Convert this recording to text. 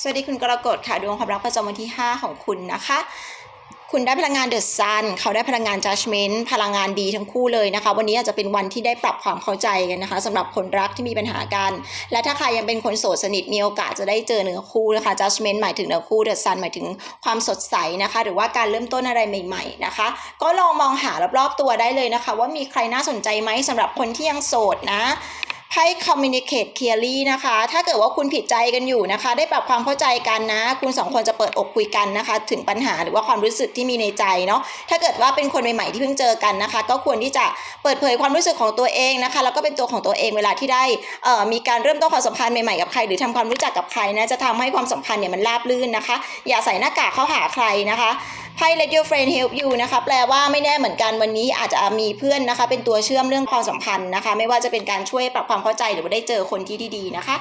สวัสดีคุณกรกฎค่ะดวงความรักประจำวันที่ 5 ของคุณนะคะ คุณได้พลังงานเดอะซันเขาได้พลังงาน judgment พลังงานดีทั้งคู่เลยนะคะ วันนี้อาจจะเป็นวันที่ได้ปรับความเข้าใจกันนะคะสำหรับคนรักที่มีปัญหากัน และถ้าใครยังเป็นคนโสดสนิทมีโอกาสจะได้เจอเนื้อคู่นะคะ judgment หมายถึงเนื้อคู่ the sun หมายถึงความสดใสนะคะ หรือว่าการเริ่มต้นอะไรใหม่ ๆนะคะ ก็ลองมองหารอบๆตัวได้เลยนะคะ ว่ามีใครน่าสนใจไหมสำหรับคนที่ยังโสดนะ ไพ่ communicate clearly นะคะ ถ้าเกิดว่าคุณผิดใจกันอยู่นะคะ ได้ปรับความเข้าใจกันนะ คุณสองคนจะเปิดอกคุยกันนะคะ ถึงปัญหาหรือว่าความรู้สึกที่มีในใจเนาะ ถ้าเกิดว่าเป็นคนใหม่ๆที่เพิ่งเจอกันนะคะ ก็ควรที่จะเปิดเผยความรู้สึกของตัวเองนะคะ แล้วก็เป็นตัวของตัวเองเวลาที่ได้เอ่อมีการเริ่มต้นความสัมพันธ์ใหม่ๆกับใคร หรือทำความรู้จักกับใครนะ จะทำให้ความสัมพันธ์เนี่ยมันราบรื่นนะคะ อย่าใส่หน้ากากเข้าหาใครนะคะ ไพ่ let your friend help you นะคะแปลว่าไม่แน่เหมือนกันวันนี้อาจจะมีเพื่อนนะคะ เป็นตัวเชื่อมเรื่องความสัมพันธ์นะคะ ไม่ว่าจะเป็นการช่วยปรับความเข้าใจหรือว่าได้เจอคนที่ดีๆนะคะ